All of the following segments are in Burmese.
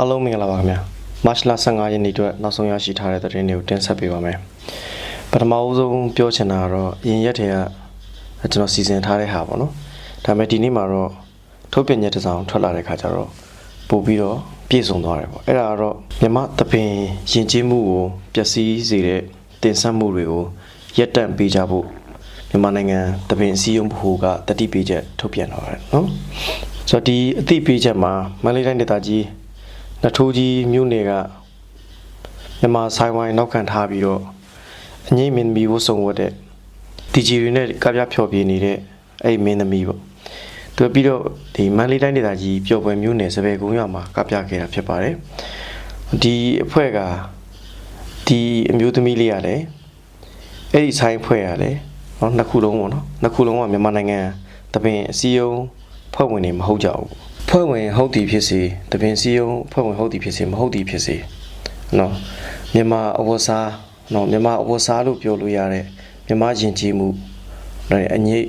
အားလုံးမင်္ဂလာပါခင်ဗျာမတ်လ15ရက်နေ့အတွက်နောက်ဆုံးရရှိထားတဲ့သတင်းတွေကိုတင်ဆက်ပေးပါမယ်ပထမအဦးဆုံးပြောချင်တာကတော့အရင်ရက်တည်းကကျွန်တော်စီစဉ်ထားတဲ့ဟာပေါ့နော်ဒါပေမဲ့ဒီနေ့မှာတော့ထုတ်ပြန်ချက်တစ်စောင်ထွက်လာတဲ့ခါကျတော့ပို့ပြီးတော့ပြည့်စုံသွားတယ်ပေါ့အဲ့ဒါကတော့မြမသပင်ယဉ်ကျေးမှုကိုပျက်စီးစေတဲ့တင်ဆက်မှုတွေကိုရက်တန့်ပေးကြဖို့မြန်မာနိုင်ငံသပင်အစည်းအရုံးဘဟုကတတိပေးချက်ထုတ်ပြန်လာတယ်နော်ဆိုတော့ဒီအသိပေးချက်မှာမန္တလေးတိုင်းဒေသကြီး နစ်ထိုးကြီးမြို့နယ်ကမြန်မာဆိုင်ဝိုင်းနောက်ခံထားပြီးတော့အငိမ့်မင်းသမီးဝတ်ဆောင်ဝတ်တဲ့တီဂျီတွေနဲ့ကပြဖြော်ပြနေတဲ့အဲ့ဒီမင်းသမီးပေါ့သူပြီးတော့ဒီမန္တလေးတိုင်းဒေသကြီးပျော်ပွဲမြို့နယ်စပယ်ကုန်းရွာမှာကပြခဲ့တာဖြစ်ပါတယ်ဒီအဖွဲ့ကဒီအမျိုးသမီးလေးရတယ်အဲ့ဒီဆိုင်အဖွဲ့ရတယ်နော်နှစ်ခုလုံးပေါ့နော်နှစ်ခုလုံးကမြန်မာနိုင်ငံတပင်အစည်းအရုံးဖွဲ့ဝင်တွေမဟုတ်ကြဘူး ဖွဲ့ဝင်ဟုတ်သည်ဖြစ်စေတပင်စည်းရုံးဖွဲ့ဝင်ဟုတ်သည်ဖြစ်စေမဟုတ်သည်ဖြစ်စေနော်မြန်မာအဝတ်စားနော်မြန်မာအဝတ်စားလို့ပြောလို့ရတဲ့မြန်မာယဉ်ကျေးမှုနော်အငိမ့်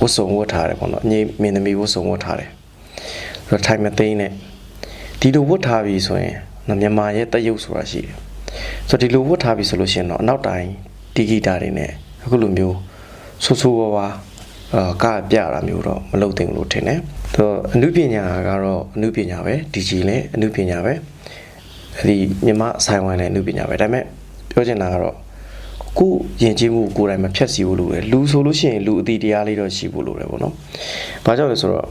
ဝတ်စုံဝတ်ထားတယ်ပေါ့နော်အငိမ့်မင်းသမီးဝတ်စုံဝတ်ထားတယ်ဆိုတော့ထိုင်မသိန်းနဲ့ဒီလိုဝတ်ထားပြီဆိုရင်နော်မြန်မာရဲ့တက်ရုပ်ဆိုတာရှိတယ်ဆိုတော့ဒီလိုဝတ်ထားပြီဆိုလို့ရှိရင်တော့အနောက်တိုင်းတီဂီတာတွေနဲ့အခုလိုမျိုးဆူဆူဝါဝါအာကပြတာမျိုးတော့မလုပ်သင့်ဘူးလို့ထင်တယ်။ သူအနုပညာကတော့အနုပညာပဲ DG လည်းအနုပညာပဲ။အဲဒီမြမဆိုင်ဝိုင်းလည်းအနုပညာပဲ။ဒါပေမဲ့ပြောချင်တာကတော့ကိုယ်ယဉ်ကျေးမှုကိုယ်တိုင်မဖြတ်စီဘူးလို့လေလူဆိုလို့ရှိရင်လူအတိတရားလေးတော့ရှိဖို့လိုတယ်ပေါ့နော်။ဘာကြောင့်လဲဆိုတော့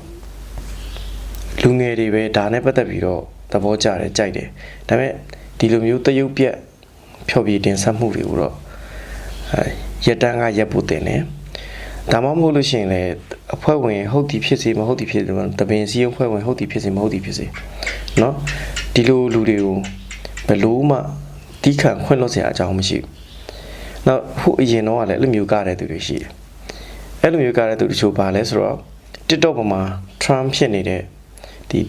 လူငယ်တွေပဲဒါနဲ့ပတ်သက်ပြီးတော့သဘောကျတယ်ကြိုက်တယ်။ဒါပေမဲ့ဒီလိုမျိုးတရုပ်ပြက်ဖြော်ပြတင်ဆက်မှုတွေကိုတော့အဲရက်တန်းကရက်ဖို့တင်တယ်။ဒါမှမဟုတ်လို့ရှိရင်လည်း အဖွဲ့ဝင်ဟုတ်သည်ဖြစ်စေမဟုတ်သည်ဖြစ်စေတပင်စည်းရုံးအဖွဲ့ဝင်ဟုတ်သည်ဖြစ်စေမဟုတ်သည်ဖြစ်စေเนาะဒီလိုလူတွေကိုဘယ်လို့မှတီးခံခွင့်လွှတ်စရာအကြောင်းမရှိဘူး။နောက်ဟိုအရင်တော့ကလည်းအဲ့လိုမျိုးကားတဲ့သူတွေရှိတယ်။အဲ့လိုမျိုးကားတဲ့သူတချို့ပါလဲဆိုတော့ TikTok ပေါ်မှာ Trump ဖြစ်နေတဲ့ဒီ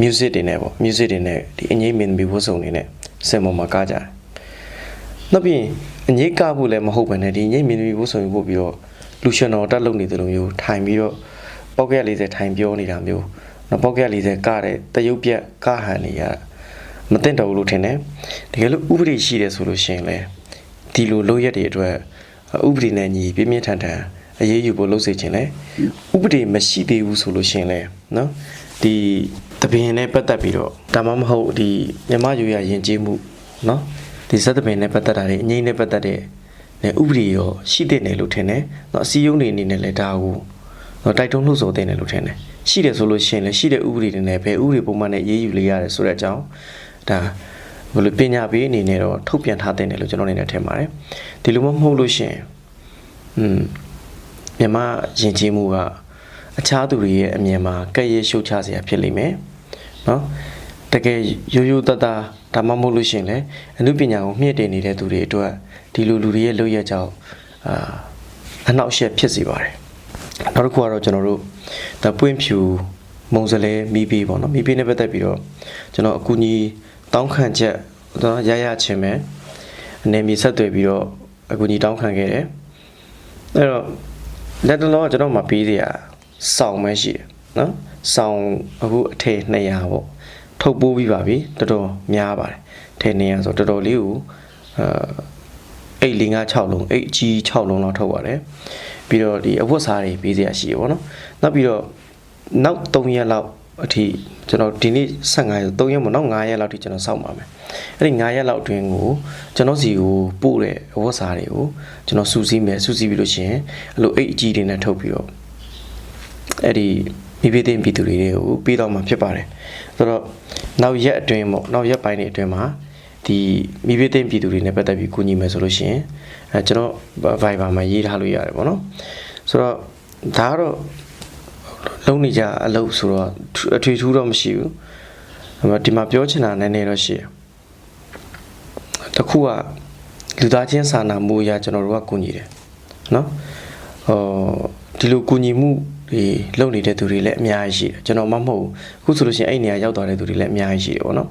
music တွေနဲ့ပေါ့ music တွေနဲ့ဒီအငိမ့်မင်းမီဝတ်စုံတွေနဲ့စင်ပေါ်မှာကားကြတယ်။ နောက်ပြီးရင်အငိတ်ကဖို့လည်းမဟုတ်ပဲねဒီငိတ်မင်းသမီးဘိုးဆိုရင်ပို့ပြီးတော့ လူရှင်တော်တက်လုံနေတယ်လို့မျိုးထိုင်ပြီးတော့ပေါက်ကရ40ထိုင်ပြောနေတာမျိုးနော်ပေါက်ကရ40ကတဲ့တရုပ်ပြက်ကဟန်နေရတာမသိတော့ဘူးလို့ထင်တယ်တကယ်လို့ဥပဒေရှိတယ်ဆိုလို့ရှိရင်လေဒီလိုလုပ်ရက်တွေအတွက်ဥပဒေနဲ့ညီပြင်းပြင်းထန်ထန်အရေးယူဖို့လုပ်စေချင်လေဥပဒေမရှိသေးဘူးဆိုလို့ရှိရင်လေနော်ဒီတပင်နဲ့ပတ်သက်ပြီးတော့ဒါမှမဟုတ်ဒီမြမယူရယဉ်ကျေးမှုနော်ဒီစက်တပင်နဲ့ပတ်သက်တာတွေအငိမ့်နဲ့ပတ်သက်တဲ့ နဲ့ဥပဒေရောရှိတဲ့နယ်လို့ထင်တယ်။နော်အစည်းအရုံးတွေအနေနဲ့လည်းဒါကိုနော်တိုက်တွန်းလှုပ်ဆော်တဲ့နယ်လို့ထင်တယ်။ရှိတယ်ဆိုလို့ရှိရင်လည်းရှိတဲ့ဥပဒေတွေနဲ့ဘယ်ဥပဒေပုံမှန်နဲ့ရေးယူလေးရတယ်ဆိုတဲ့အကြောင်းဒါဘယ်လိုပညာပေးအနေနဲ့တော့ထုတ်ပြန်ထားတဲ့နယ်လို့ကျွန်တော်အနေနဲ့ထင်ပါတယ်။ဒီလိုမှမဟုတ်လို့ရှိရင်อืมမြန်မာယဉ်ကျေးမှုကအခြားသူတွေရဲ့အမြင်မှာကဲ့ရဲ့ရှုတ်ချစရာဖြစ်လိမ့်မယ်။နော်တကယ်ရိုးရိုးသားသားဒါမှမဟုတ်လို့ရှိရင်လည်းအမှုပညာကိုမြင့်တင်နေတဲ့သူတွေအတွက် ဒီလိုလူတွေရဲ့လုပ်ရကြောင်းအာအနောက်ရှက်ဖြစ်စေပါတယ်နောက်တစ်ခုကတော့ကျွန်တော်တို့ဒါပွင့်ဖြူမုံစလဲမိပေးပေါ့နော်မိပေးနဲ့ပတ်သက်ပြီးတော့ကျွန်တော်အကူကြီးတောင်းခံချက်တော့ရရချင်းပဲအနေမီဆက်သွယ်ပြီးတော့အကူကြီးတောင်းခံခဲ့တယ်အဲ့တော့လက်တလောကျွန်တော်မှပေးစရာစောင်းပဲရှိတယ်နော်စောင်းအခုအထည်200ပေါ့ထုတ်ပိုးပြီးပါပြီတော်တော်များပါတယ်ထဲနေရဆိုတော်တော်လေးကိုအဲ အိတ်5 6လုံးအိတ်ကြီး6လုံးလောက်ထုတ်ပါတယ်ပြီးတော့ဒီအဝတ်စားတွေပေးစရာရှိရပါတော့နောက်ပြီးတော့နောက်3ရက်လောက်အထိကျွန်တော်ဒီနေ့15ရက်3ရက်မနောက်9ရက်လောက်ထိကျွန်တော်စောင့်ပါမယ်အဲ့ဒီ9ရက်လောက်အတွင်းကိုကျွန်တော်စီကိုပို့တဲ့အဝတ်စားတွေကိုကျွန်တော်စူးစီးမယ်စူးစီးပြီးလို့ရှိရင်အဲ့လိုအိတ်အကြီးတွေနဲ့ထုတ်ပြီးတော့အဲ့ဒီမိဘသိပြည်သူတွေကိုပြီးတော့မှဖြစ်ပါတယ်ဆိုတော့နောက်ရက်အတွင်းပေါ့နောက်ရက်ပိုင်းတွေအတွင်းမှာ ဒီမိဘသိပြည်သူတွေနဲ့ပတ်သက်ပြီးကူညီမယ်ဆိုလို့ရှိရင်အဲကျွန်တော် Viber မှာရေးထားလို့ရတယ်ပေါ့နော်ဆိုတော့ဒါကတော့လုံးနေကြအလုပ်ဆိုတော့အထွေထူးတော့မရှိဘူးအမဒီမှာပြောချင်တာနည်းနည်းတော့ရှိတယ်တစ်ခုကလူသားချင်းစာနာမှုအရာကျွန်တော်တို့ကကူညီတယ်နော်ဟောဒီလိုကူညီမှုတွေလုပ်နေတဲ့သူတွေလည်းအများကြီးရှိတယ်ကျွန်တော်မှမဟုတ်ဘူးအခုဆိုလို့ရှိရင်အဲ့နေရာရောက်သွားတဲ့သူတွေလည်းအများကြီးရှိတယ်ပေါ့နော်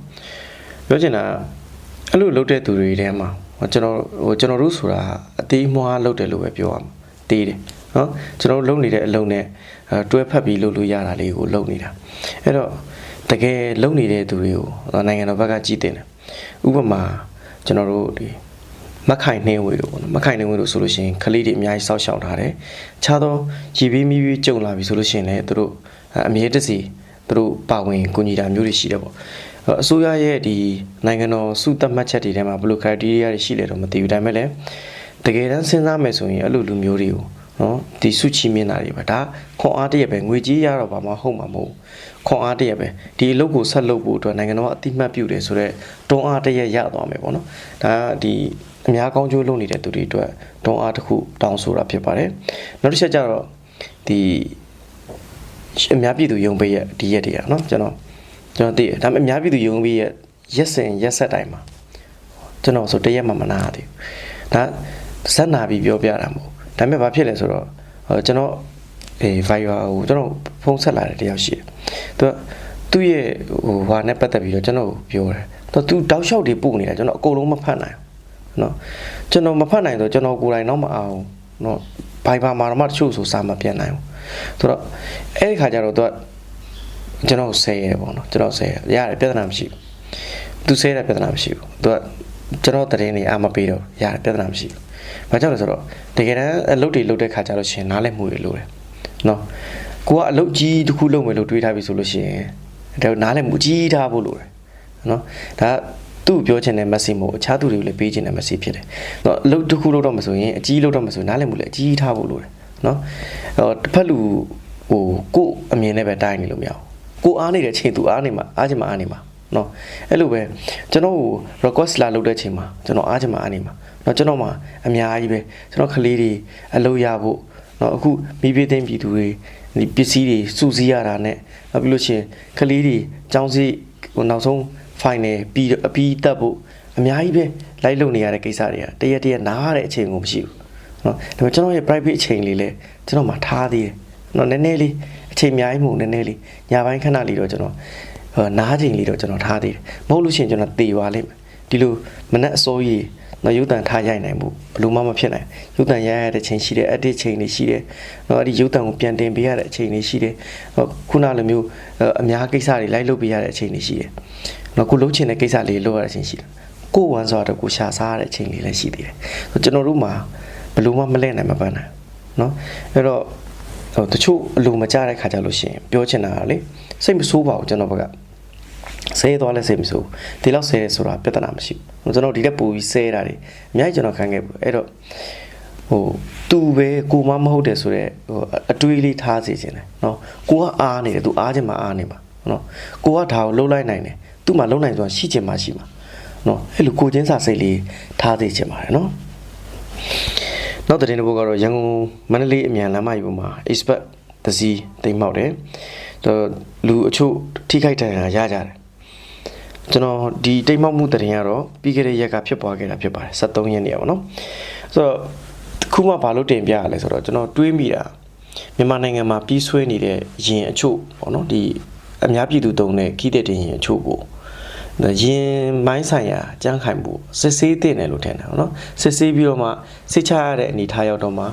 ပြောချင်တာ အဲ့လိုလုပ်တဲ့သူတွေထဲမှာဟောကျွန်တော်ဟိုကျွန်တော်တို့ဆိုတာအသေးမွားလုပ်တယ်လို့ပဲပြောရမှာတေးတယ်နော်ကျွန်တော်တို့လုပ်နေတဲ့အလုပ်နဲ့အဲတွဲဖက်ပြီးလုပ်လို့ရတာလေးကိုလုပ်နေတာအဲ့တော့တကယ်လုံနေတဲ့သူတွေကိုနိုင်ငံတော်ဘက်ကကြည်တင်တယ်ဥပမာကျွန်တော်တို့ဒီမက်ခိုင်နှင်းဝေလို့ပေါ့နော်မက်ခိုင်နှင်းဝေလို့ဆိုလို့ရှိရင်ကလေးတွေအများကြီးစောက်ရှောက်ထားတယ်ခြားသောရည်ပြီးမိပြီးကြုံလာပြီဆိုလို့ရှိရင်လည်းသူတို့အမြဲတစေ သူတို့ပါဝင်ကူညီတာမျိုးတွေရှိတယ်ပေါ့အစိုးရရဲ့ဒီနိုင်ငံတော်စုသတ်မှတ်ချက်တွေထဲမှာဘယ်လို criteria တွေရှိလဲတော့မသိဘူးဒါပေမဲ့လည်းတကယ်တမ်းစဉ်းစားမယ်ဆိုရင်အဲ့လိုလူမျိုးတွေကိုနော်ဒီစုချီမြင်တာတွေပါဒါခွန်အားတရပဲငွေကြီးရတော့ဘာမှဟုတ်မှာမဟုတ်ခွန်အားတရပဲဒီအလုပ်ကိုဆက်လုပ်ဖို့အတွက်နိုင်ငံတော်ကအတိမတ်ပြုတယ်ဆိုတော့တွန်းအားတရရသွားမယ်ပေါ့နော်ဒါဒီအများကောင်းကျိုးလုပ်နေတဲ့သူတွေအတွက်တွန်းအားတစ်ခုတောင်းဆိုတာဖြစ်ပါတယ်နောက်တစ်ချက်ကျတော့ဒီ အများပြည်သူယုံပေးရဒီရက်တွေကနော်ကျွန်တော်ကျွန်တော်သိတယ်ဒါပေမဲ့အများပြည်သူယုံပေးရရက်စင်ရက်ဆက်တိုင်းမှာကျွန်တော်ဆိုတရက်မှမနာရသေးဘူးဒါဇက်နာပြီးပြောပြတာမဟုတ်ဒါပေမဲ့ဘာဖြစ်လဲဆိုတော့ကျွန်တော်အေး Viber ကိုကျွန်တော်ဖုန်းဆက်လာတယ်တယောက်ရှိတယ်သူကသူ့ရဲ့ဟိုဟာနဲ့ပတ်သက်ပြီးတော့ကျွန်တော်ကိုပြောတယ်သူသူတောက်လျှောက်တွေပို့နေတာကျွန်တော်အကုန်လုံးမဖတ်နိုင်ဘူးနော်ကျွန်တော်မဖတ်နိုင်တော့ကျွန်တော်ကိုယ်တိုင်တော့မအောင်နော် Viber မှာတော့မှတချို့ဆိုစာမပြန်နိုင်ဘူး ဆိုတော့အဲ့ဒီခါကျတော့သူကကျွန်တော်ဆဲရဲပေါ့နော်ကျွန်တော်ဆဲရရတယ်ပြဿနာမရှိဘူးသူဆဲတဲ့ပြဿနာမရှိဘူးသူကကျွန်တော်တရင်နေအာမပေးတော့ရတယ်ပြဿနာမရှိဘူးဘာကြောင့်လဲဆိုတော့တကယ်တမ်းအလုပ်တွေလုပ်တဲ့ခါကျတော့ရှင်နားလည်မှုတွေလိုတယ်နော်ကိုကအလုပ်ကြီးတစ်ခုလုပ်မယ်လို့တွေးထားပြီဆိုလို့ရှိရင်ဒါနားလည်မှုကြီးထားဖို့လိုတယ်နော်ဒါသူ့ပြောချင်တဲ့ message မို့အခြားသူတွေကိုလည်းပေးချင်တဲ့ message ဖြစ်တယ်။တော့အလုပ်တစ်ခုလုပ်တော့မှဆိုရင်အကြီးလုပ်တော့မှဆိုနားလည်မှုလည်းအကြီးထားဖို့လိုတယ် နော်။ဟောတစ်ဖက်လူဟိုကို့အမြင်နဲ့ပဲတိုင်းနေလို့မရဘူး။ကိုအားနေတဲ့အချိန်သူအားနေမှာအားချင်မှာအားနေမှာနော်။အဲ့လိုပဲကျွန်တော်ကို request လာလုပ်တဲ့ချိန်မှာကျွန်တော်အားချင်မှာအားနေမှာ။နော်ကျွန်တော်မှာအများကြီးပဲကျွန်တော်ကလေးတွေအလုပ်ရဖို့နော်အခုမိဘသိမ့်ပြည်သူတွေဒီပစ္စည်းတွေစုစည်းရတာနဲ့နောက်ပြီးလို့ရှိရင်ကလေးတွေចောင်းစီဟိုနောက်ဆုံး final ပြီးအပြီးတက်ဖို့အများကြီးပဲလိုက်လုပ်နေရတဲ့ကိစ္စတွေကတရက်တရက်နားရတဲ့အချိန်ကိုမရှိဘူး နော်ဒါပေမဲ့ကျွန်တော်ရဲ့ private အချိန်လေးလည်းကျွန်တော်မှာထားသေးတယ်နော်နည်းနည်းလေးအချိန်များမှုနည်းနည်းလေးညပိုင်းခဏလေးတော့ကျွန်တော်နားချိန်လေးတော့ကျွန်တော်ထားသေးတယ်မဟုတ်လို့ရှိရင်ကျွန်တော်တေပါလိမ့်မယ်ဒီလိုမနက်အစိုးရနော်ရုပ်တံထားရိုက်နိုင်မှုဘလို့မှမဖြစ်နိုင်ရုပ်တံရိုက်ရတဲ့ချိန်ရှိတယ်အတစ်ချိန်လေးရှိတယ်နော်အဲ့ဒီရုပ်တံကိုပြန်တင်ပေးရတဲ့အချိန်လေးရှိတယ်နော်ခုနလိုမျိုးအများကိစ္စတွေလိုက်လုပ်ပေးရတဲ့အချိန်လေးရှိတယ်နော်ကိုလုံးချင်တဲ့ကိစ္စလေးလုပ်ရတဲ့အချိန်ရှိတယ်ကိုဝမ်းစွာတော့ကိုရှာစားရတဲ့အချိန်လေးလည်းရှိသေးတယ်ကျွန်တော်တို့မှာ လို့မှမလဲနိုင်မပန်းနိုင်နော်အဲ့တော့ဟိုတချို့အလိုမကြတဲ့ခါကြလို့ရှိရင်ပြောချင်တာကလေစိတ်မဆိုးပါဘူးကျွန်တော်ဘက်ကဆဲသွားလဲစိတ်မဆိုးဒီလောက်ဆဲတယ်ဆိုတာပြဿနာမရှိဘူးကျွန်တော်ဒီတက်ပူပြီးဆဲတာတွေအများကြီးကျွန်တော်ခံခဲ့ဘူးအဲ့တော့ဟိုသူပဲကိုမမဟုတ်တယ်ဆိုတော့ဟိုအတွေးလေးထားစေခြင်းတယ်နော်ကိုကအားနေတယ်သူအားခြင်းမအားနေမှာနော်ကိုကဒါကိုလှုပ်လိုက်နိုင်တယ်သူ့မှာလှုပ်နိုင်ဆိုတာရှိခြင်းမရှိမှာနော်အဲ့လိုကိုချင်းစာစိတ်လေးထားစေခြင်းပါတယ်နော် နောက်တဲ့တစ်ပုဒ်ကတော့ရန်ကုန်မန္တလေးအမြန်လမ်းမကြီးပေါ်မှာ expert တစီတိမ်မောက်တယ်တော့လူအချို့ထိခိုက်ဒဏ်ရာရကြတယ်ကျွန်တော်ဒီတိမ်မောက်မှုတရင်ကတော့ပြီးခဲ့တဲ့ရက်ကဖြစ်ပွားခဲ့တာဖြစ်ပါတယ်73ရက်နေရပါတော့ဆိုတော့ခုမှဘာလို့တင်ပြရလဲဆိုတော့ကျွန်တော်တွေးမိတာမြန်မာနိုင်ငံမှာပြီးဆွဲနေတဲ့ရင်အချို့ပေါ့နော်ဒီအများပြည်သူတုံးတဲ့ခီးတဲ့တင်ရင်အချို့ကို ရင်မိုင်းဆိုင်ရာကြမ်းခိုင်မှုစစ်ဆေးတင်တယ်လို့ထင်တယ်နော်စစ်ဆေးပြီးတော့မှစိတ်ချရတဲ့အနေထားရောက်တော့မှ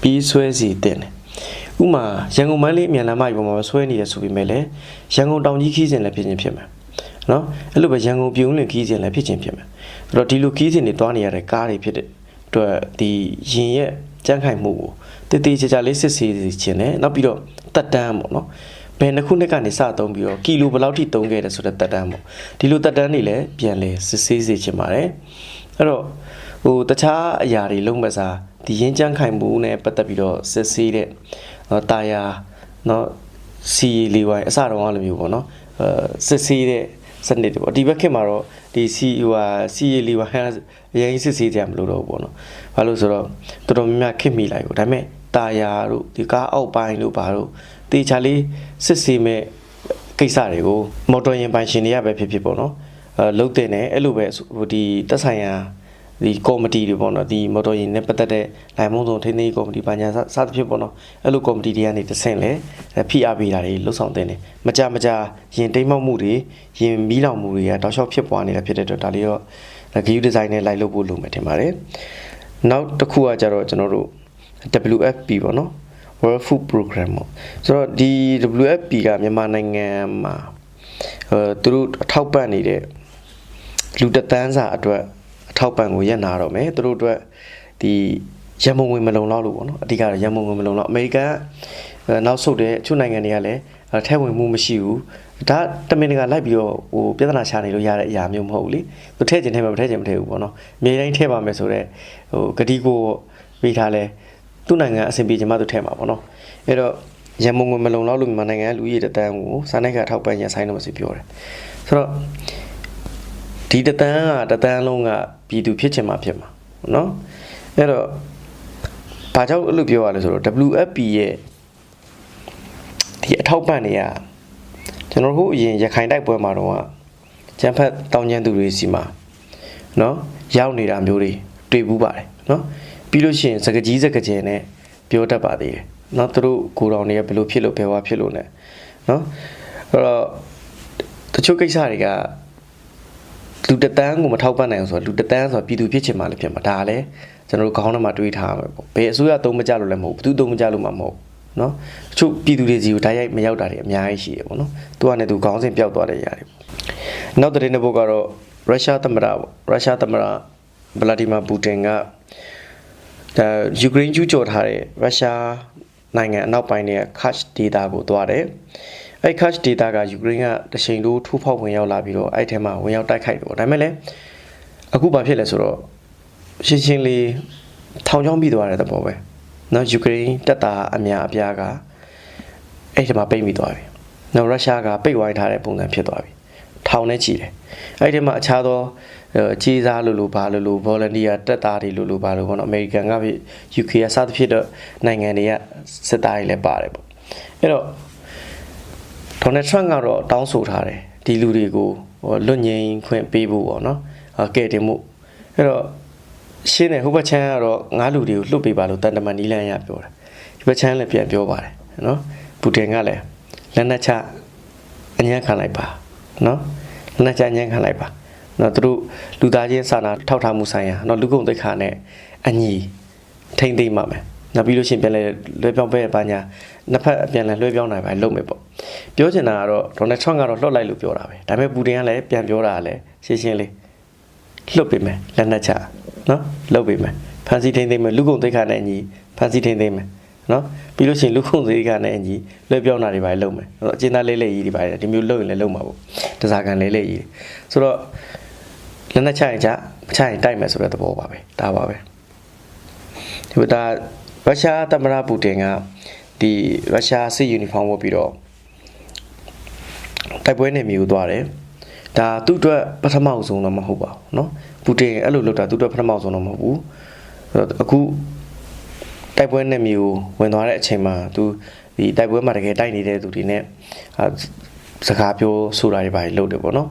ပြီးဆွဲစီတင်တယ်ဥမာရန်ကုန်မန်းလေးအမြန်လမ်းမကြီးပေါ်မှာဆွဲနေတယ်ဆိုပေမဲ့လည်းရန်ကုန်တောင်ကြီးခီးစဉ်လည်းဖြစ်ခြင်းဖြစ်မယ်နော်အဲ့လိုပဲရန်ကုန်ပြုံးလင်ခီးစဉ်လည်းဖြစ်ခြင်းဖြစ်မယ်အဲ့တော့ဒီလိုခီးစဉ်တွေတွားနေရတဲ့ကားတွေဖြစ်တဲ့အတွက်ဒီရင်ရဲ့ကြမ်းခိုင်မှုကိုတည်တည်ချာချာလေးစစ်ဆေးခြင်းနဲ့နောက်ပြီးတော့တက်တန်းပေါ့နော် ဘယ်နှစ်ခုနှစ်ကနေစသုံးပြီးတော့ကီလိုဘယ်လောက်ထိသုံးခဲ့တယ်ဆိုတဲ့တက်တန်းပေါ့ဒီလိုတက်တန်းတွေလည်းပြန်လဲစစ်ဆေးစေချင်ပါတယ်အဲ့တော့ဟိုတခြားအရာတွေလုံးမစားဒီရင်းချမ်းခိုင်မှုနဲ့ပတ်သက်ပြီးတော့စစ်ဆေးတဲ့နော်တာယာနော်စီလေးဝိုင်းအစတော်ကလိုမျိုးပေါ့နော်အဲစစ်ဆေးတဲ့စနစ်တွေပေါ့ဒီဘက်ခေတ်မှာတော့ဒီ CUR CA လေးပါဟန်အရင်စစ်ဆေးကြမလို့တော့ပေါ့နော်ဘာလို့ဆိုတော့တော်တော်များများခက်မိလိုက်ကိုဒါပေမဲ့တာယာတို့ဒီကားအောက်ပိုင်းတို့ဘာတို့ တေချာလေးစစ်ဆေးမဲ့ကိစ္စတွေကိုမော်တော်ယာဉ်ပိုင်ရှင်တွေကပဲဖြစ်ဖြစ်ပေါ့နော်အဲလုံးတင်တယ်အဲ့လိုပဲဟိုဒီတက်ဆိုင်ရာဒီကော်မတီတွေပေါ့နော်ဒီမော်တော်ယာဉ်နဲ့ပတ်သက်တဲ့နိုင်မုံစုံထိန်းသိမ်းကော်မတီပါညာစသဖြင့်ပေါ့နော်အဲ့လိုကော်မတီတွေကနေတဆင့်လဲဖိအားပေးတာတွေလှုပ်ဆောင်တင်တယ်မကြမကြရင်တိမ်မောက်မှုတွေရင်မီးလောင်မှုတွေကတောက်လျှောက်ဖြစ်ပွားနေတာဖြစ်တဲ့အတွက်ဒါလေးတော့ဂီယူဒီဇိုင်းနဲ့လိုက်လုပ်ဖို့လုပ်မယ်ထင်ပါတယ်နောက်တစ်ခုကကြတော့ကျွန်တော်တို့ WFP ပေါ့နော် World Food Program ပေါ့ဆိုတော့ဒီ WFP ကမြန်မာနိုင်ငံမှာအဲသူတို့အထောက်ပံ့နေတဲ့လူတစ်သန်းစာအတွက်အထောက်ပံ့ကိုရက်နာတော့မယ်သူတို့အတွက်ဒီရန်မုံဝင်မလုံလောက်လို့ပေါ့နော်အဓိကတော့ရန်မုံဝင်မလုံလောက်အမေရိကန်ကအဲနောက်ဆုတ်တဲ့အချို့နိုင်ငံတွေကလည်းအဲထဲဝင်မှုမရှိဘူးဒါတမင်တကာလိုက်ပြီးတော့ဟိုပြဿနာရှာနေလို့ရတဲ့အရာမျိုးမဟုတ်ဘူးလေသူထဲကျင်ထဲမှာမထဲကျင်မထဲဘူးပေါ့နော်အမြေတိုင်းထဲပါမယ်ဆိုတော့ဟိုဂတိကိုပေးထားလဲ သူ့နိုင်ငံအဆင်ပြေချင်မှသူထဲမှာပေါ့နော်အဲ့တော့ရန်မုံဝင်မလုံလောက်လို့မြန်မာနိုင်ငံကလူကြီးတဲ့တန်းကိုစာနိုင်ကထောက်ပံ့ရန်ဆိုင်တော့မစီပြောတယ်ဆိုတော့ ဒီတတန်းကတတန်းလုံးကပြည်သူဖြစ်ချင်မှဖြစ်မှာเนาะအဲ့တော့ဘာကြောင့်အဲ့လိုပြောရလဲဆိုတော့ WFP ရဲ့ဒီအထောက်ပံ့တွေကကျွန်တော်တို့အရင်ရခိုင်တိုက်ပွဲမှာတော့ကျန်းဖက်တောင်းကျမ်းသူတွေစီမှာเนาะရောက်နေတာမျိုးတွေတွေ့ဘူးပါတယ်เนาะ ပြီးလို့ရှိရင်စကကြီးစကကျဲနဲ့ပြောတတ်ပါသေးတယ်เนาะသူတို့ကိုယ်တော်တွေကဘယ်လိုဖြစ်လို့ဘယ်ဝါဖြစ်လို့ ਨੇ เนาะအဲ့တော့တချို့ကိစ္စတွေက လူတစ်တန်းကိုမထောက်ပံ့နိုင်အောင်ဆိုတော့လူတစ်တန်းဆိုတော့ပြည်သူဖြစ်ချင်မှလည်းဖြစ်မှာဒါလည်းကျွန်တော်တို့ခေါင်းထဲမှာတွေးထားရမယ်ပေါ့ဘယ်အစိုးရသုံးမကြလို့လည်းမဟုတ်ဘူးဘယ်သူသုံးမကြလို့မှမဟုတ်ဘူးเนาะတချို့ပြည်သူတွေစီကိုဓာတ်ရိုက်မရောက်တာတွေအများကြီးရှိတယ်ပေါ့နော်သူကလည်းသူခေါင်းစဉ်ပျောက်သွားတဲ့ຢာတွေပေါ့နောက်တဲ့နေ့ဘုတ်ကတော့ရုရှားသမ္မတပေါ့ရုရှားသမ္မတဗလာဒီမာပူတင်က ဒါယူကရိန်းကျူးကျော်ထားတဲ့ရုရှားနိုင်ငံအနောက်ပိုင်းရဲ့ Kach ဒေသကိုသွားတယ်အဲ့ Kach ဒေသကယူကရိန်းကတချိန်လို့ထိုးဖောက်ဝင်ရောက်လာပြီးတော့အဲ့ထဲမှာဝင်ရောက်တိုက်ခိုက်တယ်ပေါ့ဒါပေမဲ့လည်းအခုဘာဖြစ်လဲဆိုတော့ရှင်းရှင်းလေးထောင်ချောင်းပြီးသွားတဲ့သဘောပဲနော်ယူကရိန်းတပ်သားအများအပြားကအဲ့ထဲမှာပိတ်မိသွားပြီနော်ရုရှားကပိတ်ဝိုင်းထားတဲ့ပုံစံဖြစ်သွားပြီထောင်နဲ့ချီတယ်အဲ့ဒီမှာအခြားသော ကြီးစားလို့လို့ဘာလို့လို့ volunteer တက်သားတွေလို့လို့ဘာလို့ပေါ့နော်အမေရိကန်ကဖြစ် UK ကစသဖြင့်တော့နိုင်ငံတွေကစစ်သားတွေလည်းပါတယ်ပေါ့အဲ့တော့ဒေါ်နယ်ထရန့်ကတော့တောင်းဆိုထားတယ်ဒီလူတွေကိုဟိုလွတ်ငြိမ်းခွင့်ပေးဖို့ပေါ့နော်ကဲတင်မှုအဲ့တော့ရှင်းတယ်ဟိုဘက်ချမ်းကတော့ငါးလူတွေကိုလွတ်ပေးပါလို့တန်တမန်နီလန်ရပြောတယ်ဒီဘက်ချမ်းလည်းပြန်ပြောပါတယ်နော်ပူတင်ကလည်းလက်နက်ချအញ្ញံခံလိုက်ပါနော်လက်နက်ချအញ្ញံခံလိုက်ပါ နော်သူတို့လူသားချင်းစာနာထောက်ထားမှုဆိုင်ရာနော်လူကုန်သိက္ခာနဲ့အညီထိမ့်သိမ့်ပါမယ်နောက်ပြီးလို့ရှိရင်ပြန်လဲလွှဲပြောင်းပဲပါညာနှစ်ဖက်ပြန်လဲလွှဲပြောင်းနိုင်ပါလုပ်မယ်ပေါ့ပြောချင်တာကတော့ဒေါ်နယ်ထရန့်ကတော့လှုပ်လိုက်လို့ပြောတာပဲဒါပေမဲ့ပူတင်ကလည်းပြန်ပြောတာကလည်းရှင်းရှင်းလေးလှုပ်ပေးမယ်လက်နက်ချနော်လှုပ်ပေးမယ်ဖန်စီထိမ့်သိမ့်မယ်လူကုန်သိက္ခာနဲ့အညီဖန်စီထိမ့်သိမ့်မယ် နော်ပြီးလို့ရှိရင်လူခုံသေးကနဲ့အညီလွှဲပြောင်းတာတွေပါလုပ်မယ်ဆိုတော့အကျဉ်းသားလေးလေးကြီးတွေပါဒီမျိုးလုပ်ရင်လည်းလုပ်မှာပေါ့တစားကန်လေးလေးကြီးဆိုတော့လက်နက်ချရင်ချမချရင်တိုက်မယ်ဆိုတဲ့သဘောပါပဲဒါပါပဲဒီမှာဒါရုရှားသမ္မတပူတင်ကဒီရုရှားစစ်ယူနီဖောင်းဝတ်ပြီးတော့တိုက်ပွဲနေမျိုးသွားတယ်ဒါသူ့အတွက်ပထမဆုံးတော့မဟုတ်ပါဘူးเนาะပူတင်အဲ့လိုလုပ်တာသူ့အတွက်ပထမဆုံးတော့မဟုတ်ဘူးအခု တိုက်ပွဲနဲ့မျိုးဝင်သွားတဲ့အချိန်မှာသူဒီတိုက်ပွဲမှာတကယ်တိုက်နေတဲ့သူတွေနဲ့စကားပြောဆိုတာတွေပါလုပ်တယ်ပေါ့နော်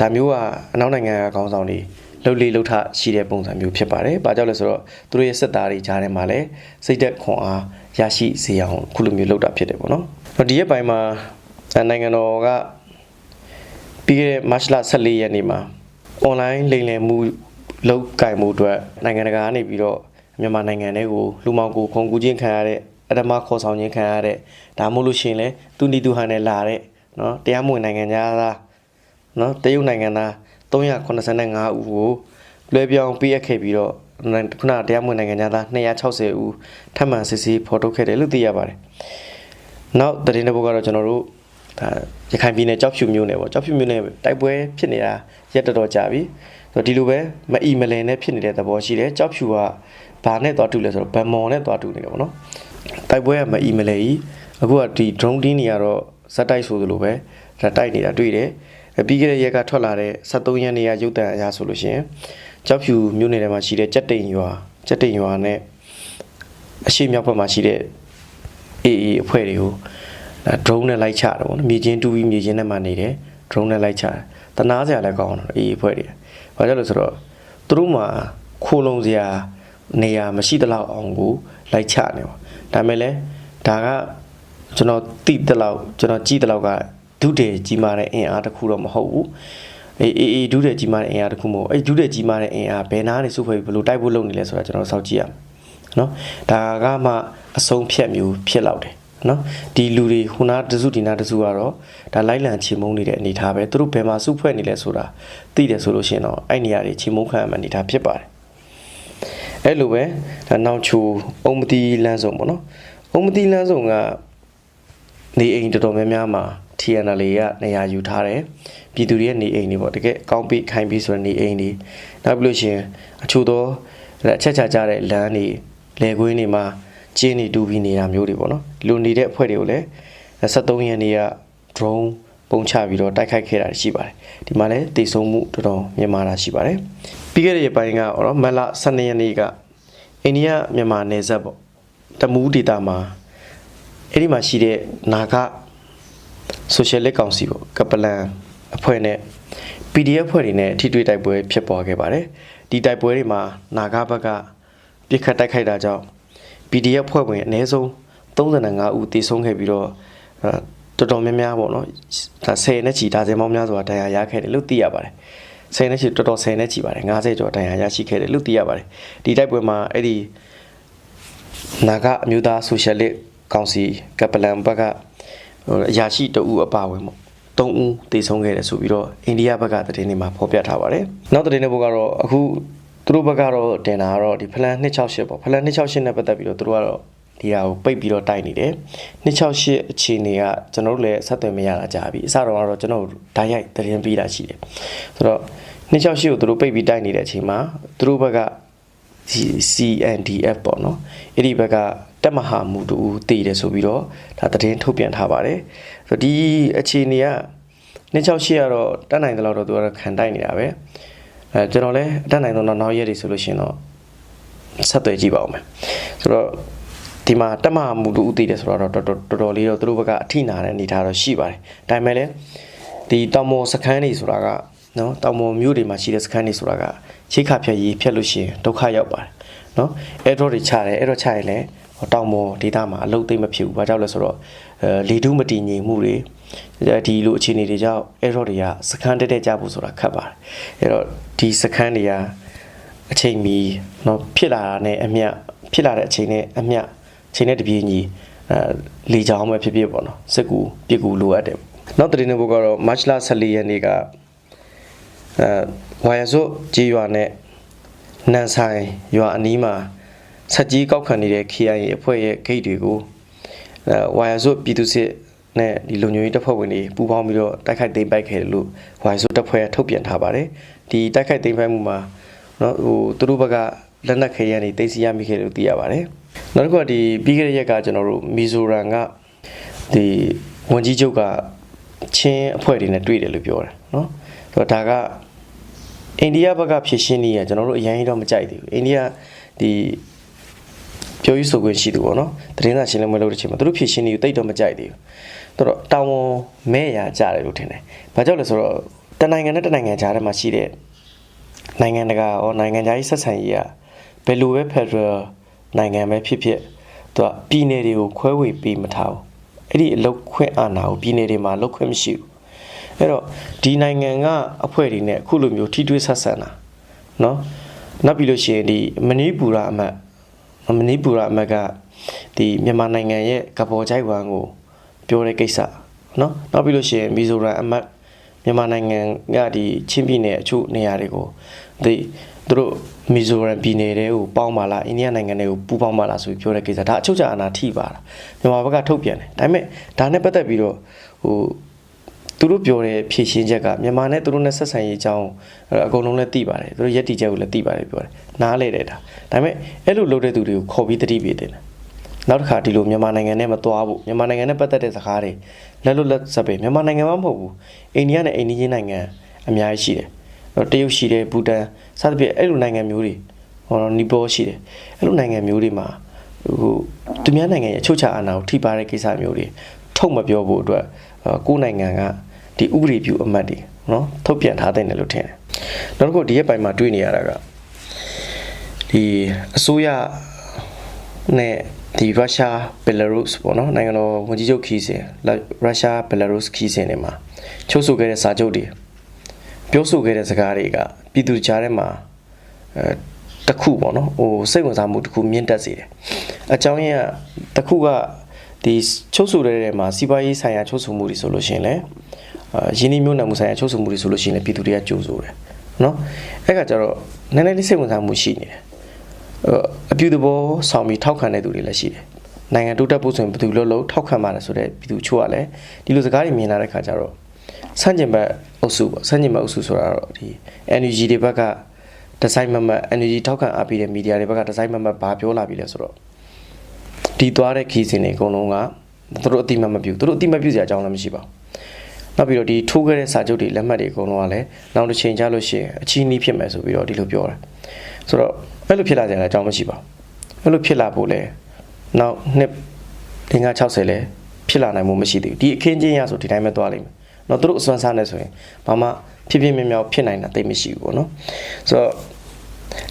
ဒါမျိုးကအနောက်နိုင်ငံကခေါင်းဆောင်တွေလှုပ်လေးလှုပ်ထရှိတဲ့ပုံစံမျိုးဖြစ်ပါတယ်။ဘာကြောင့်လဲဆိုတော့သူတို့ရဲ့စစ်သားတွေကြားထဲမှာလည်းစိတ်သက်ခွန်အားရရှိစေအောင်ခုလိုမျိုးလုပ်တာဖြစ်တယ်ပေါ့နော်။ဒီရက်ပိုင်းမှာနိုင်ငံတော်ကပြီးခဲ့တဲ့မတ်လ14ရက်နေ့မှာ online လိမ်လည်မှုလောက်ကင်မှုအတွက်နိုင်ငံတကာကနေပြီးတော့ မြန်မာနိုင်ငံတွေကိုလူမောင်ကိုခုံကူချင်းခံရတဲ့အဓမ္မခေါ်ဆောင်ခြင်းခံရတဲ့ဒါမှမဟုတ်လို့ရှိရင်လည်းသူနီသူဟန်နဲ့လာတဲ့နော်တရားမဝင်နိုင်ငံသားနော်တရုတ်နိုင်ငံသား385ဦးကိုလွှဲပြောင်းပေးအပ်ခဲ့ပြီးတော့ခုနတရားမဝင်နိုင်ငံသား260ဦးထပ်မံစစ်ဆေးဖော်ထုတ်ခဲ့တယ်လို့သိရပါတယ်။နောက်သတင်းတစ်ပုဒ်ကတော့ကျွန်တော်တို့ဒါရခိုင်ပြည်နယ်ကြောက်ဖြူမြို့နယ်ပေါ့ကြောက်ဖြူမြို့နယ်တိုက်ပွဲဖြစ်နေတာရက်တော်တော်ကြာပြီ။ဆိုတော့ဒီလိုပဲမအီမလင်နဲ့ဖြစ်နေတဲ့သဘောရှိတယ်ကြောက်ဖြူက ဘာနဲ့သွားတူလဲဆိုတော့ဗန်မော်နဲ့သွားတူနေတယ်ပေါ့နော်တိုက်ပွဲကမအီမလဲကြီးအခုကဒီ drone team တွေကတော့ဇက်တိုက်ဆိုသလိုပဲဒါတိုက်နေတာတွေ့တယ်ပြီးခဲ့တဲ့ရက်ကထွက်လာတဲ့73ရက်နေ့ကရုပ်တံအရာဆိုလို့ရှိရင်ကြောက်ဖြူမြို့နယ်ထဲမှာရှိတဲ့ကြက်တိန်ရွာကြက်တိန်ရွာနဲ့အရှိမြောက်ဘက်မှာရှိတဲ့အေးအေးအဖွဲ့တွေကို drone နဲ့လိုက်ချတာပေါ့နော်မြေချင်းတူပြီးမြေချင်းထဲမှာနေတယ် drone နဲ့လိုက်ချတယ်တနာစရာလည်းကောင်းတယ်အေးအဖွဲ့တွေဘာကြောင့်လဲဆိုတော့သူတို့မှာခိုးလုံစရာ နေရာမရှိသလောက်အောင်ကိုလိုက်ချနေပါဒါပေမဲ့လည်းဒါကကျွန်တော်တိတလောက်ကျွန်တော်ကြည့်တလောက်ကဒုတယ်ကြီးမားတဲ့အင်အားတစ်ခုတော့မဟုတ်ဘူးအေးအေးဒုတယ်ကြီးမားတဲ့အင်အားတစ်ခုမဟုတ်အဲ့ဒုတယ်ကြီးမားတဲ့အင်အားဘယ်နာနေစုဖွဲ့ဘယ်လိုတိုက်ဖို့လုပ်နေလဲဆိုတာကျွန်တော်စောင့်ကြည့်ရမယ်နော်ဒါကမှအဆုံးဖြတ်မျိုးဖြစ်လောက်တယ်နော်ဒီလူတွေခုနတစုဒီနာတစုကတော့ဒါလိုက်လံချေမုန်းနေတဲ့အနေထားပဲသူတို့ဘယ်မှာစုဖွဲ့နေလဲဆိုတာသိတယ်ဆိုလို့ရှိရင်တော့အဲ့နေရာတွေချေမုန်းခံရမှအနေထားဖြစ်ပါတယ် အဲ့လိုပဲဒါနောက်ချိုအုံမတီလမ်းဆောင်ပေါ့နော်အုံမတီလမ်းဆောင်ကနေအိမ်တော်တော်များများမှာ TNL ကနေရာယူထားတယ်ပြည်သူတွေရဲ့နေအိမ်တွေပေါ့တကယ်ကောင်းပြီးခိုင်ပြီးဆိုတဲ့နေအိမ်တွေနောက်ပြီးလို့ရှိရင်အချို့သောအချက်ချာကြတဲ့လမ်းတွေလေကွင်းတွေမှာကျင်းနေတူပြီးနေတာမျိုးတွေပေါ့နော်ဒီလိုနေတဲ့အဖွဲ့တွေကိုလည်း73ရက်နေ့က drone ပုံချပြီးတော့တိုက်ခိုက်ခဲ့တာရှိပါတယ်ဒီမှာလည်းတိတ်ဆုံးမှုတော်တော်မြန်မာတာရှိပါတယ် ပြီးခဲ့တဲ့ရက်ပိုင်းကတော့မတ်လ12ရက်နေ့ကအိန္ဒိယမြန်မာနယ်စပ်ပေါ့တမူးဒေတာမှာအဲ့ဒီမှာရှိတဲ့နာဂ social လက်ကောင်စီပေါ့ကပလန်အဖွဲ့နဲ့ PDF ဖွဲ့တွေနဲ့ထိတွေ့တိုက်ပွဲဖြစ်ပွားခဲ့ပါတယ်ဒီတိုက်ပွဲတွေမှာနာဂဘက်ကပြစ်ခတ်တိုက်ခိုက်တာကြောင့် PDF ဖွဲ့ဝင်အနည်းဆုံး35ဦးသေဆုံးခဲ့ပြီးတော့အဲတော်တော်များများပေါ့နော်ဒါ10နဲ့ချီဒါဇင်ပေါင်းများစွာဒဏ်ရာရခဲ့တယ်လို့သိရပါတယ် 10နဲ့ချီတော်တော်10နဲ့ချီပါတယ်90ကျော်ဒဏ်ရာရရှိခဲ့တယ်လို့သိရပါတယ်ဒီတိုက်ပွဲမှာအဲ့ဒီနာဂအမျိုးသားဆိုရှယ်လစ်ကောင်စီကပလန်ဘက်ကဟိုအရာရှိတအူအပါဝင်ပေါ့၃ဦးတည်ဆုံးခဲ့တယ်ဆိုပြီးတော့အိန္ဒိယဘက်ကသတင်းတွေမှာဖော်ပြထားပါတယ်နောက်သတင်းတွေဘက်ကတော့အခုသူတို့ဘက်ကတော့တင်တာကတော့ဒီဖလန်268ပေါ့ဖလန်268နဲ့ပတ်သက်ပြီးတော့သူတို့ကတော့ ဒီဟာကိုပိတ်ပြီးတော့တိုက်နေတယ်268အခြေအနေကကျွန်တော်တို့လည်းဆက်သွယ်မရတာကြာပြီအစတော့ကတော့ကျွန်တော်တို့ဓာတ်ရိုက်သတင်းပေးတာရှိတယ်ဆိုတော့268ကိုသူတို့ပိတ်ပြီးတိုက်နေတဲ့အချိန်မှာသူတို့ဘက်က CNDF ပေါ့နော်အဲ့ဒီဘက်ကတက်မဟာမူတူတည်တယ်ဆိုပြီးတော့ဒါသတင်းထုတ်ပြန်ထားပါတယ်ဆိုတော့ဒီအခြေအနေက268ကတော့တက်နိုင်တယ်လို့တော့သူကတော့ခံတိုက်နေတာပဲအဲကျွန်တော်လည်းတက်နိုင်တော့နောက်ရက်တွေဆိုလို့ရှိရင်တော့ဆက်သွယ်ကြည့်ပါဦးမယ်ဆိုတော့ ဒီမှာတက်မဟာမူတူတည်တယ်ဆိုတော့တော်တော်တော်တော်လေးတော့သူတို့ဘက်ကအထိနာတဲ့အနေထားတော့ရှိပါတယ်ဒါပေမဲ့လည်းဒီတောင်မော်စခန်းတွေဆိုတာကနော်တောင်မော်မြို့တွေမှာရှိတဲ့စခန်းတွေဆိုတာကချိတ်ခဖြတ်ရေးဖြတ်လို့ရှိရင်ဒုက္ခရောက်ပါတယ်နော်အဲ့တော့တွေချတယ်အဲ့တော့ချရင်လည်းတောင်မော်ဒေတာမှာအလုတ်သိမ့်မဖြစ်ဘူးဘာကြောင့်လဲဆိုတော့အဲလေတုမတည်ငြိမ်မှုတွေဒီလိုအခြေအနေတွေကြောင့်အဲ့တော့တွေကစခန်းတက်တက်ကြဖို့ဆိုတာခက်ပါတယ်အဲ့တော့ဒီစခန်းတွေကအချိန်မီနော်ဖြစ်လာတာနဲ့အမျှဖြစ်လာတဲ့အချိန်နဲ့အမျှအ ချိန်နဲ့တပြေးညီအဲလေချောင်းပဲဖြစ်ဖြစ်ပေါ့နော်စစ်ကူပြစ်ကူလိုအပ်တယ်နောက်သတင်းတွေဘုကတော့ March လ14ရက်နေ့ကအဲဝါရစို့ကြေးရွာနဲ့နန်ဆိုင်ရွာအနီးမှာဆက်ကြီးကောက်ခံနေတဲ့ KIA အဖွဲ့ရဲ့ဂိတ်တွေကိုအဲဝါရစို့ပြည်သူစစ်နဲ့ဒီလုံခြုံရေးတပ်ဖွဲ့ဝင်တွေပူးပေါင်းပြီးတော့တိုက်ခိုက်သိမ်းပိုက်ခဲ့တယ်လို့ဝါရစို့တပ်ဖွဲ့ကထုတ်ပြန်ထားပါတယ်ဒီတိုက်ခိုက်သိမ်းပိုက်မှုမှာနော်ဟိုသူတို့ဘက်ကလက်နက်ခဲယမ်းတွေသိမ်းဆည်းရမိခဲ့တယ်လို့သိရပါတယ် နောက်တစ်ခုကဒီပြီးခဲ့တဲ့ရက်ကကျွန်တော်တို့မီဇိုရမ်ကဒီဝန်ကြီးချုပ်ကချင်းအဖွဲ့တွေနဲ့တွေ့တယ်လို့ပြောတယ်နော်ဆိုတော့ဒါကအိန္ဒိယဘက်ကဖြစ်ရှင်းနေရကျွန်တော်တို့အရင်တော့မကြိုက်သေးဘူးအိန္ဒိယဒီပြောရေးဆိုခွင့်ရှိသူပေါ့နော်သတင်းစာရှင်းလင်းပွဲလုပ်တဲ့အချိန်မှာသူတို့ဖြစ်ရှင်းနေကိုတိတ်တော့မကြိုက်သေးဘူးသူတို့တောင်းဝန်မဲ့ရကြတယ်လို့ထင်တယ်ဘာကြောင့်လဲဆိုတော့တနိုင်ငံနဲ့တနိုင်ငံကြားထဲမှာရှိတဲ့နိုင်ငံတကာရောနိုင်ငံခြားရေးဆက်ဆံရေးကဘယ်လိုပဲ Federal နိုင်ငံပဲဖြစ်ဖြစ်သူကပြည်နယ်တွေကိုခွဲဝေပေးမထားဘူးအဲ့ဒီအလုတ်ခွင့်အာဏာကိုပြည်နယ်တွေမှာလုတ်ခွင့်မရှိဘူးအဲ့တော့ဒီနိုင်ငံကအဖွဲ့တွေနဲ့အခုလိုမျိုးထိတွေ့ဆက်ဆံတာเนาะနောက်ပြီးလို့ရှိရင်ဒီမဏိပူရအမတ်မဏိပူရအမတ်ကဒီမြန်မာနိုင်ငံရဲ့ကပေါ်ကြိုက်ဝမ်ကိုပြောတဲ့ကိစ္စเนาะနောက်ပြီးလို့ရှိရင်မီဇိုရမ်အမတ်မြန်မာနိုင်ငံကဒီချင်းပြည်နယ်အချို့နေရာတွေကိုဒီသူတို့ မီဇိုရမ်ပြည်နယ်တွေကိုပေါင်းပါလားအိန္ဒိယနိုင်ငံတွေကိုပူးပေါင်းပါလားဆိုပြီးပြောတဲ့ကိစ္စဒါအချုပ်ချာအာဏာထိပါလားမြန်မာဘက်ကထုတ်ပြန်တယ်ဒါပေမဲ့ဒါနဲ့ပတ်သက်ပြီးတော့ဟိုသူတို့ပြောတဲ့ဖြည့်ရှင်းချက်ကမြန်မာနဲ့သူတို့နဲ့ဆက်ဆံရေးအကြောင်းအကုန်လုံးလည်းသိပါတယ်သူတို့ယက်တီချက်ကိုလည်းသိပါတယ်ပြောတယ်နားလေတယ်ဒါဒါပေမဲ့အဲ့လိုလုပ်တဲ့သူတွေကိုခေါ်ပြီးတတိပေးတယ်နောက်တစ်ခါဒီလိုမြန်မာနိုင်ငံနဲ့မသွားဘူးမြန်မာနိုင်ငံနဲ့ပတ်သက်တဲ့စကားတွေလက်လွတ်လက်ဆက်ပဲမြန်မာနိုင်ငံမှမဟုတ်ဘူးအိန္ဒိယနဲ့အိန္ဒိယနိုင်ငံအများကြီးရှိတယ် တရုတ်ရှိတယ်ဘူတန်စသဖြင့်အဲ့လိုနိုင်ငံမျိုးတွေဟောနီပေါရှိတယ်အဲ့လိုနိုင်ငံမျိုးတွေမှာဟိုသူများနိုင်ငံရဲ့အချုပ်ချာအာဏာကိုထိပါတဲ့ကိစ္စမျိုးတွေထုတ်မပြောဖို့အတွက်ကိုယ်နိုင်ငံကဒီဥပဒေပြုအမတ်တွေနော်ထုတ်ပြန်ထားတဲ့တယ်လို့ထင်တယ်နောက်တစ်ခုဒီရက်ပိုင်းမှာတွေ့နေရတာကဒီအစိုးရနဲ့ဒီရုရှားဘယ်လာရုစ်ပေါ့နော်နိုင်ငံတော်ဝန်ကြီးချုပ်ခီးစဉ်ရုရှားဘယ်လာရုစ်ခီးစဉ်တွေမှာချုပ်ဆိုခဲ့တဲ့စာချုပ်တွေ ပြောဆိုခဲ့တဲ့စကားတွေကပြည်သူကြားထဲမှာအဲတစ်ခုပေါ့နော်ဟိုစိတ်ဝင်စားမှုတစ်ခုမြင့်တက်စေတယ်အကြောင်းရင်းကတစ်ခုကဒီချုပ်ဆိုတဲ့ထဲမှာစီးပွားရေးဆိုင်ရာချုပ်ဆိုမှုတွေဆိုလို့ရှိရင်လည်းအာရင်းနှီးမြှုပ်နှံမှုဆိုင်ရာချုပ်ဆိုမှုတွေဆိုလို့ရှိရင်လည်းပြည်သူတွေကကြိုးဆိုတယ်နော်အဲ့ကကြတော့နည်းနည်းလေးစိတ်ဝင်စားမှုရှိနေတယ်အဲ့အပြုသဘောဆောင်ပြီးထောက်ခံတဲ့သူတွေလည်းရှိတယ်နိုင်ငံတိုးတက်ဖို့ဆိုရင်ဘယ်သူလို့လို့ထောက်ခံပါတယ်ဆိုတော့ပြည်သူချို့ကလည်းဒီလိုစကားတွေမြင်လာတဲ့ခါကျတော့ စန့်ကျင်ဘက်အုပ်စုပေါ့စန့်ကျင်ဘက်အုပ်စုဆိုတာတော့ဒီ NUG တွေဘက်ကဒီဇိုင်းမမတ် NUG ထောက်ခံအားပေးတဲ့မီဒီယာတွေဘက်ကဒီဇိုင်းမမတ်ဘာပြောလာပြီလဲဆိုတော့ဒီသွားတဲ့ခီးစဉ်တွေအကုန်လုံးကသူတို့အတိမတ်မပြုသူတို့အတိမတ်ပြုစရာအကြောင်းလည်းမရှိပါဘူးနောက်ပြီးတော့ဒီထိုးခဲ့တဲ့စာချုပ်တွေလက်မှတ်တွေအကုန်လုံးကလည်းနောက်တစ်ချိန်ကြာလို့ရှိရင်အချီးနှီးဖြစ်မယ်ဆိုပြီးတော့ဒီလိုပြောတာဆိုတော့အဲ့လိုဖြစ်လာကြတဲ့အကြောင်းမရှိပါဘူးအဲ့လိုဖြစ်လာဖို့လဲနောက်နှစ်560လဲဖြစ်လာနိုင်မှုမရှိသေးဘူးဒီအခင်းချင်းရဆိုဒီတိုင်းပဲသွားလိမ့်မယ် နော်သူတို့အစွမ်းစားနေဆိုရင်ဘာမှဖြစ်ဖြစ်မြင်မြောက်ဖြစ်နိုင်တာသိမရှိဘူးပေါ့နော်ဆိုတော့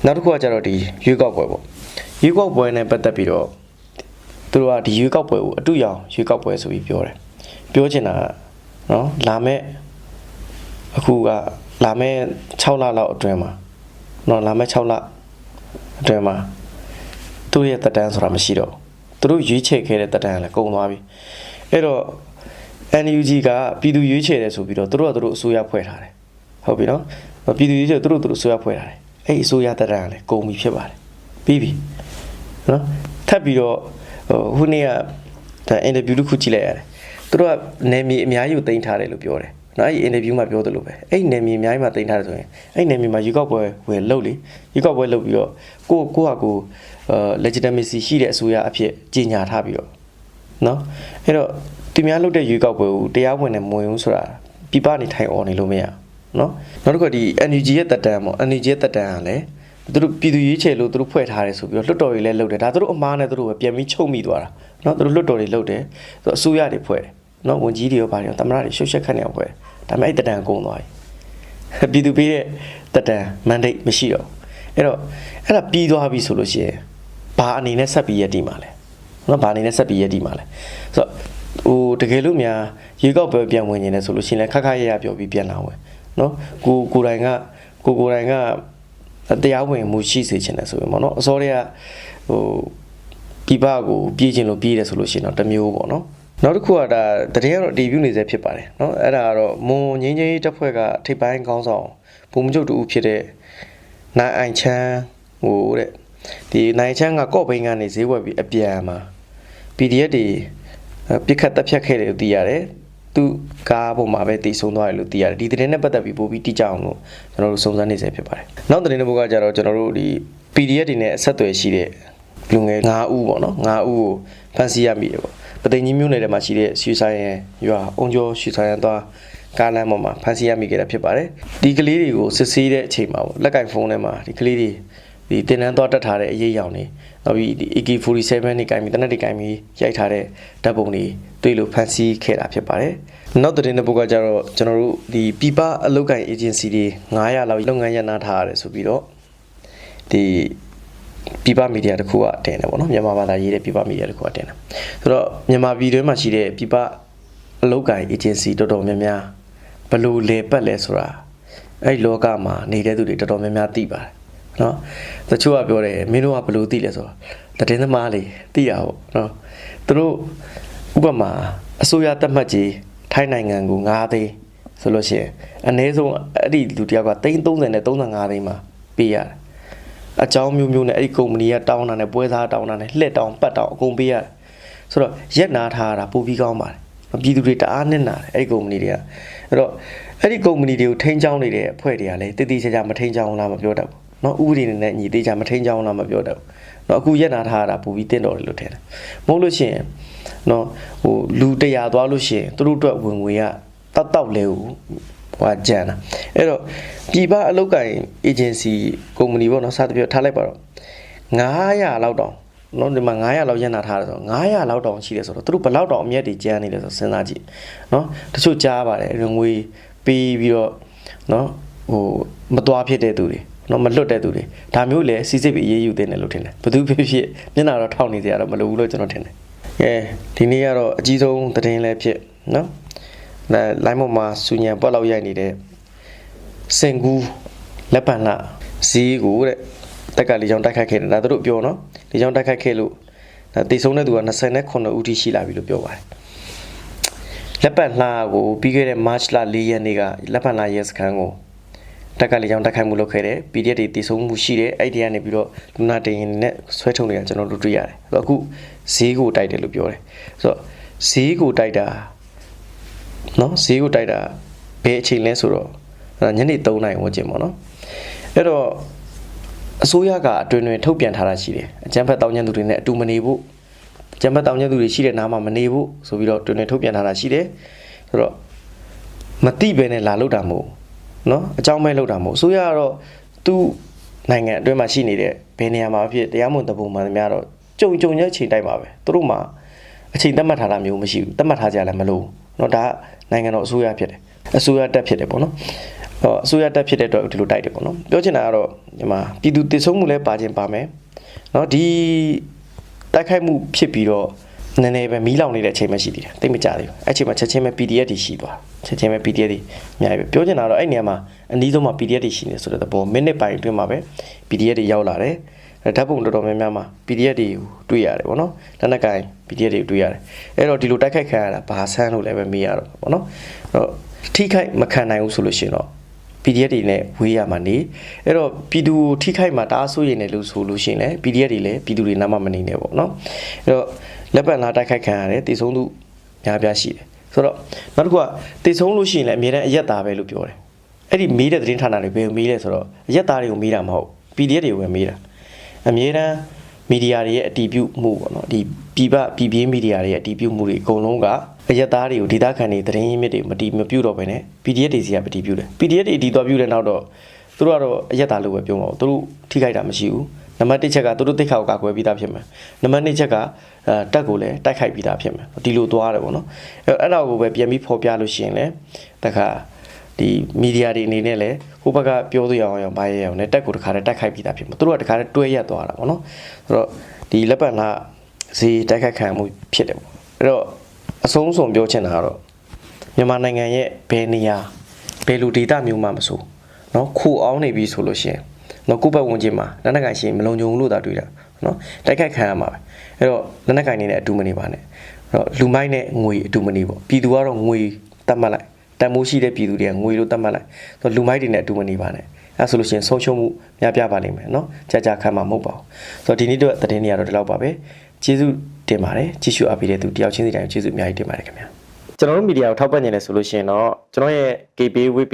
နောက်တစ်ခုကကျတော့ဒီရွေးကောက်ပွဲပေါ့ရွေးကောက်ပွဲနဲ့ပတ်သက်ပြီးတော့သူတို့ကဒီရွေးကောက်ပွဲကိုအတူရောင်ရွေးကောက်ပွဲဆိုပြီးပြောတယ်ပြောချင်တာကနော်လာမဲ့အခုကလာမဲ့6လလောက်အတွင်းမှာနော်လာမဲ့6လအတွင်းမှာသူ့ရဲ့တက်တန်းဆိုတာမရှိတော့ဘူးသူတို့ရွေးချယ်ခဲ့တဲ့တက်တန်းကလည်းကုန်သွားပြီအဲ့တော့ NUG ကပြည်သူရွေးချယ်တယ်ဆိုပြီးတော့သူတို့ကသူတို့အစိုးရဖွဲ့ထားတယ်ဟုတ်ပြီနော်ပြည်သူရွေးချယ်သူတို့သူတို့အစိုးရဖွဲ့ထားတယ်အဲ့ဒီအစိုးရတက်တန်းကလည်းကုန်ပြီဖြစ်ပါတယ်ပြီးပြီနော်ထပ်ပြီးတော့ဟိုခုနေ့ကဒါအင်တာဗျူးတစ်ခုကြည့်လိုက်ရတယ်သူတို့ကနေမီအများကြီးကိုတင်ထားတယ်လို့ပြောတယ်နော်အဲ့ဒီအင်တာဗျူးမှာပြောသလိုပဲအဲ့ဒီနေမီအများကြီးမှာတင်ထားတယ်ဆိုရင်အဲ့ဒီနေမီမှာရေကောက်ပွဲဝင်လှုပ်လေရေကောက်ပွဲလှုပ်ပြီးတော့ကိုကိုဟာကိုအဲ legitimacy ရှိတဲ့အစိုးရအဖြစ်ကြီးညာထားပြီးတော့နော်အဲ့တော့ သူများလှုပ်တဲ့ရေကောက်ပွဲကိုတရားဝင်နဲ့မဝင်ဘူးဆိုတာပြပနေထိုင်អော်နေလို့မရဘူးနော်နောက်တစ်ခုကဒီ NUG ရဲ့တက်တန်းပေါ့ NUG ရဲ့တက်တန်းကလည်း သူတို့ပြည်သူရေးချယ်လို့သူတို့ဖွဲ့ထားတယ်ဆိုပြီးတော့လွတ်တော်တွေလည်းလုပ်တယ်ဒါသူတို့အမားနဲ့သူတို့ပဲပြန်ပြီးချုပ်မိသွားတာเนาะသူတို့လွတ်တော်တွေလုပ်တယ်သူအစိုးရတွေဖွဲ့တယ်เนาะဝန်ကြီးတွေရောဗာတွေရောတမရတွေရှုပ်ရှက်ခတ်နေအောင်ဖွဲ့တယ်ဒါပေမဲ့အဲ့တတန်ကုန်သွားပြီပြည်သူပေးတဲ့တတန်မန်ဒိတ်မရှိတော့အဲ့တော့အဲ့ဒါပြီးသွားပြီဆိုလို့ရှိရင်ဘာအနေနဲ့ဆက်ပြီးရည်တည်မှာလဲเนาะဘာအနေနဲ့ဆက်ပြီးရည်တည်မှာလဲဆိုတော့ ဟိုတကယ်လို့များရေကောက်ပွဲပြန်ဝင်နေတယ်ဆိုလို့ရှိရင်လည်းခက်ခက်ရရပြောပြီးပြန်လာဝင်เนาะကိုကိုယ်တိုင်ကကိုကိုယ်တိုင်က တရားဝင်မှုရှိစေချင်တယ်ဆိုရင်ပေါ့နော်အစောတည်းကဟိုပြပကိုပြေးခြင်းလို့ပြေးတယ်ဆိုလို့ရှိရင်တော့တစ်မျိုးပေါ့နော်နောက်တစ်ခုကဒါတရင်ကတော့ debut နေစေဖြစ်ပါတယ်เนาะအဲ့ဒါကတော့မွန်ငင်းချင်းရေးတပ်ဖွဲ့ကထိပ်ပိုင်းခေါင်းဆောင်ဘုံမချုပ်တူဖြစ်တဲ့နိုင်အိုင်ချမ်းဟိုတဲ့ဒီနိုင်ချမ်းကကော့ဘိန်းကနေဈေးဝယ်ပြီးအပြန်မှာ PDF တွေ ပြစ်ခတ်တက်ဖြတ်ခဲ့တယ်လို့သိရတယ်သူကားပေါ်မှာပဲတည်ဆုံးသွားတယ်လို့သိရတယ်ဒီသတင်းနဲ့ပတ်သက်ပြီးပို့ပြီးတိကျအောင်လို့ကျွန်တော်တို့စုံစမ်းနေစေဖြစ်ပါတယ်နောက်သတင်းတစ်ပုဒ်ကကြတော့ကျွန်တော်တို့ဒီ PDF တွေနဲ့အဆက်အသွယ်ရှိတဲ့လူငယ်9ဦးပေါ့နော်9ဦးကိုဖမ်းဆီးရမိတယ်ပေါ့ပသိမ်ကြီးမြို့နယ်ထဲမှာရှိတဲ့ရွှေဆိုင်ရန်ရွာအုံကျော်ရွှေဆိုင်ရန်သွားကားလမ်းပေါ်မှာဖမ်းဆီးရမိခဲ့တာဖြစ်ပါတယ်ဒီကလေးတွေကိုစစ်ဆေးတဲ့အချိန်မှာပေါ့လက်ကင်ဖုန်းထဲမှာဒီကလေးတွေဒီတင်တန်းသွားတက်ထားတဲ့အရေးရောင်တွေ နောက်ပြီးဒီ AK47 နေကင်ပြီးတနက်တွေကင်ပြီးရိုက်ထားတဲ့ဓာတ်ပုံတွေတွေ့လို့ဖမ်းဆီးခဲ့တာဖြစ်ပါတယ်နောက်သတင်းတစ်ပုဒ်ကကြတော့ကျွန်တော်တို့ဒီပြပအလုပ်ကိုင် agency တွေ900လောက်လုပ်ငန်းရနာထားရတယ်ဆိုပြီးတော့ဒီပြပမီဒီယာတစ်ခုကတင်တယ်ပေါ့နော်မြန်မာဘာသာရေးတဲ့ပြပမီဒီယာတစ်ခုကတင်တယ်ဆိုတော့မြန်မာပြည်တွင်းမှာရှိတဲ့ပြပအလုပ်ကိုင် agency တော်တော်များများဘယ်လို့လေပတ်လဲဆိုတာအဲ့ဒီလောကမှာနေတဲ့သူတွေတော်တော်များများသိပါတယ် နော်တချို့ကပြောတယ်မင်းတို့ကဘယ်လို့သိလဲဆိုတော့တည်င်းသမားလေးသိတာပေါ့နော်သူတို့ဥပမာအစိုးရတက်မှတ်ကြီးထိုင်းနိုင်ငံကို9သိန်းဆိုလို့ရှိရင်အနည်းဆုံးအဲ့ဒီလူတယောက်က330နဲ့35သိန်းမှာပေးရတယ်အကြောင်းမျိုးမျိုးနဲ့အဲ့ဒီကုမ္ပဏီကတောင်းတာနဲ့ပွဲစားတောင်းတာနဲ့လှက်တောင်းပတ်တောင်းအကုန်ပေးရတယ်ဆိုတော့ရက်နာထားတာပိုပြီးကောင်းပါတယ်ပြည်သူတွေတအားနစ်နာတယ်အဲ့ဒီကုမ္ပဏီတွေကအဲ့တော့အဲ့ဒီကုမ္ပဏီတွေကိုထိန်းချောင်းနေတဲ့အဖွဲ့တွေကလည်းတည်တည်ချာချာမထိန်းချောင်းလားမပြောတတ်ဘူး เนาะဥပဒေနဲ့ညီသေးချာမထိန်းချောင်းလားမပြောတတ်ဘူးเนาะအခုရက်နာထားတာပိုပြီးတင့်တော်တယ်လို့ထင်တယ်မဟုတ်လို့ရှိရင်เนาะဟိုလူ100သွားလို့ရှိရင်သူတို့အတွက်ဝင်ငွေကတောက်တောက်လဲဟိုဟွာကြံတာအဲ့တော့ပြည်ပအလုပ်ကိုင် agency ကုမ္ပဏီပေါ့เนาะစသဖြင့်ထားလိုက်ပါတော့900လောက်တောင်နော်ဒီမှာ900လောက်ရန်နာထားတယ်ဆိုတော့900လောက်တောင်ရှိတယ်ဆိုတော့သူတို့ဘယ်လောက်တောင်အမျက်တွေကျန်းနေလဲဆိုစဉ်းစားကြည့်နော်တချို့ကြားပါတယ်ငွေပေးပြီးတော့နော်ဟိုမသွားဖြစ်တဲ့သူတွေ နော်မလွတ်တဲ့သူတွေဒါမျိုးလေစီစစ်ပြီးအေးအေးယူတင်တယ်လို့ထင်တယ်ဘသူဖြစ်ဖြစ်မျက်နှာတော့ထောက်နေကြရတော့မလိုဘူးလို့ကျွန်တော်ထင်တယ်ကဲဒီနေ့ကတော့အကြီးဆုံးသတင်းလည်းဖြစ်နော်အဲလိုင်းပေါ်မှာစူညံပွက်လောက်ရိုက်နေတဲ့စင်ကူလက်ပံလာဈေးကိုတဲ့တက်ကလေးချောင်းတိုက်ခိုက်ခဲ့တယ်ဒါသူတို့ပြောနော်လေးချောင်းတိုက်ခိုက်ခဲ့လို့ဒါတည်ဆုံးတဲ့သူက29ဦးထိရှိလာပြီလို့ပြောပါတယ်လက်ပတ်လှကိုပြီးခဲ့တဲ့ March လ4ရက်နေ့ကလက်ပတ်လှရဲစခန်းကို တက်ကလေးကြောင့်တက်ခိုက်မှုလုပ်ခဲ့တယ် PDF တွေတည်ဆုံးမှုရှိတယ်အဲ့ဒီကနေပြီးတော့လူနာတင်ရင်နဲ့ဆွဲထုတ်နေတာကျွန်တော်တို့တွေ့ရတယ်ဆိုတော့အခုဈေးကိုတိုက်တယ်လို့ပြောတယ်ဆိုတော့ဈေးကိုတိုက်တာနော်ဈေးကိုတိုက်တာဘယ်အချိန်လဲဆိုတော့အဲ့ဒါညနေ3နာရီဝန်းကျင်ပေါ့နော်အဲ့တော့အစိုးရကအတွင်တွင်ထုတ်ပြန်ထားတာရှိတယ်အကြမ်းဖက်တောင်းကျမ်းသူတွေနဲ့အတူမနေဖို့အကြမ်းဖက်တောင်းကျမ်းသူတွေရှိတဲ့နားမှာမနေဖို့ဆိုပြီးတော့အတွင်တွင်ထုတ်ပြန်ထားတာရှိတယ်ဆိုတော့မတိပဲနဲ့လာလောက်တာမဟုတ် နော်အကြောင်းမဲ့လောက်တာမဟုတ်အစိုးရကတော့သူ့နိုင်ငံအတွင်းမှာရှိနေတဲ့ဘယ်နေရာမှာဖြစ်တရားမဝင်တပုံမှန်များတော့ကြုံကြုံရဲ့ချိန်တိုက်ပါပဲသူတို့မှာအချိန်သတ်မှတ်ထားတာမျိုးမရှိဘူးသတ်မှတ်ထားကြလည်းမလို့နော်ဒါနိုင်ငံတော်အစိုးရဖြစ်တယ်အစိုးရတက်ဖြစ်တယ်ပေါ့နော်အော်အစိုးရတက်ဖြစ်တဲ့အတွက်ဒီလိုတိုက်တယ်ပေါ့နော်ပြောချင်တာကတော့ဒီမှာပြည်သူတည်ဆုံးမှုလည်းပါခြင်းပါမယ်နော်ဒီတိုက်ခိုက်မှုဖြစ်ပြီးတော့ နည်းနည်းပဲမီးလောင်နေတဲ့အချိန်မှရှိသေးတယ်တိတ်မကြသေးဘူးအဲ့ချိန်မှာချက်ချင်းပဲ PDF တွေရှိသွားချက်ချင်းပဲ PDF တွေအများကြီးပဲပြောချင်တာကတော့အဲ့နေရာမှာအနည်းဆုံးမှာ PDF တွေရှိနေဆိုတဲ့သဘောမိနစ်ပိုင်းအတွင်းမှာပဲ PDF တွေရောက်လာတယ်ဓာတ်ပုံတော်တော်များများမှာ PDF တွေကိုတွေ့ရတယ်ပေါ့နော်လက်နက်ကင် PDF တွေတွေ့ရတယ်အဲ့တော့ဒီလိုတိုက်ခိုက်ခံရတာဘာဆန်းလို့လည်းပဲမေးရတော့ပေါ့နော်အဲ့တော့ထိခိုက်မခံနိုင်ဘူးဆိုလို့ရှိရင်တော့ PDF တွေနဲ့ဝေးရမှာနေအဲ့တော့ပြည်သူကိုထိခိုက်မှာတအားဆိုးရင်လည်းလို့ဆိုလို့ရှိရင်လည်း PDF တွေလည်းပြည်သူတွေနားမှာမနေနဲ့ပေါ့နော်အဲ့တော့ လက်ပတ်လာတိုက်ခိုက်ခံရတယ်တည်ဆုံးသူများပြားရှိတယ်ဆိုတော့နောက်တစ်ခုကတည်ဆုံးလို့ရှိရင်လည်းအများတန်းအရက်သားပဲလို့ပြောတယ်အဲ့ဒီမေးတဲ့သတင်းဌာနတွေဘယ်ကိုမေးလဲဆိုတော့အရက်သားတွေကိုမေးတာမဟုတ် PDF တွေကိုပဲမေးတာအများတန်းမီဒီယာတွေရဲ့အတီးပြုမှုပေါ့နော်ဒီပြည်ပပြည်ပြင်းမီဒီယာတွေရဲ့အတီးပြုမှုတွေအကုန်လုံးကအရက်သားတွေကိုဒေတာခန်တွေသတင်းရင်းမြစ်တွေမတီးမပြုတ်တော့ဘဲနဲ့ PDF တွေစီကမတီးပြုတ်တယ် PDF တွေတီးသွားပြုတ်တဲ့နောက်တော့သူတို့ကတော့အရက်သားလို့ပဲပြောမှာပေါ့သူတို့ထိခိုက်တာမရှိဘူး နံပါတ်1ချက်ကသူတို့တိတ်ခါကိုကာကွယ်ပြီးသားဖြစ်မယ်နံပါတ်2ချက်ကအဲတက်ကိုလည်းတိုက်ခိုက်ပြီးသားဖြစ်မယ်ဒီလိုသွားတယ်ပေါ့နော်အဲအဲ့ဒါကိုပဲပြန်ပြီးဖော်ပြလို့ရှိရင်လည်းတခါဒီမီဒီယာတွေအနေနဲ့လည်းဟိုဘက်ကပြောသွရအောင်အောင်ဘာရအောင်နဲ့တက်ကိုတခါတည်းတိုက်ခိုက်ပြီးသားဖြစ်မှာသူတို့ကတခါတည်းတွဲရက်သွားတာပေါ့နော်ဆိုတော့ဒီလက်ပတ်လာဈေးတိုက်ခိုက်ခံမှုဖြစ်တယ်ပေါ့အဲ့တော့အဆုံးစုံပြောချင်တာကတော့မြန်မာနိုင်ငံရဲ့ဘယ်နေရာဘယ်လူဒေတာမျိုးမှမဆိုเนาะခိုအောင်နေပြီဆိုလို့ရှိရင် နော်ကိုယ့်ဘက်ဝန်းကျင်မှာလက်နက်ကင်ရှိရင်မလုံခြုံဘူးလို့သာတွေးတာနော်တိုက်ခိုက်ခံရမှာပဲအဲ့တော့လက်နက်ကင်နေနဲ့အတူမနေပါနဲ့အဲ့တော့လူမိုက်နဲ့ငွေအတူမနေပေါ့ပြည်သူကတော့ငွေတတ်မှတ်လိုက်တန်မိုးရှိတဲ့ပြည်သူတွေကငွေလို့တတ်မှတ်လိုက်သူလူမိုက်တွေနဲ့အတူမနေပါနဲ့အဲဆိုလို့ရှိရင်ဆုံးရှုံးမှုများပြားပါလိမ့်မယ်နော်ကြာကြာခံမှာမဟုတ်ပါဘူးဆိုတော့ဒီနေ့တော့သတင်းတွေကတော့ဒီလောက်ပါပဲကျေးဇူးတင်ပါတယ်ကြည့်ရှုအားပေးတဲ့သူတယောက်ချင်းစီတိုင်းကျေးဇူးအများကြီးတင်ပါတယ်ခင်ဗျာကျွန်တော်တို့မီဒီယာကိုထောက်ပံ့နေတယ်ဆိုလို့ရှိရင်တော့ကျွန်တော်ရဲ့ KB Web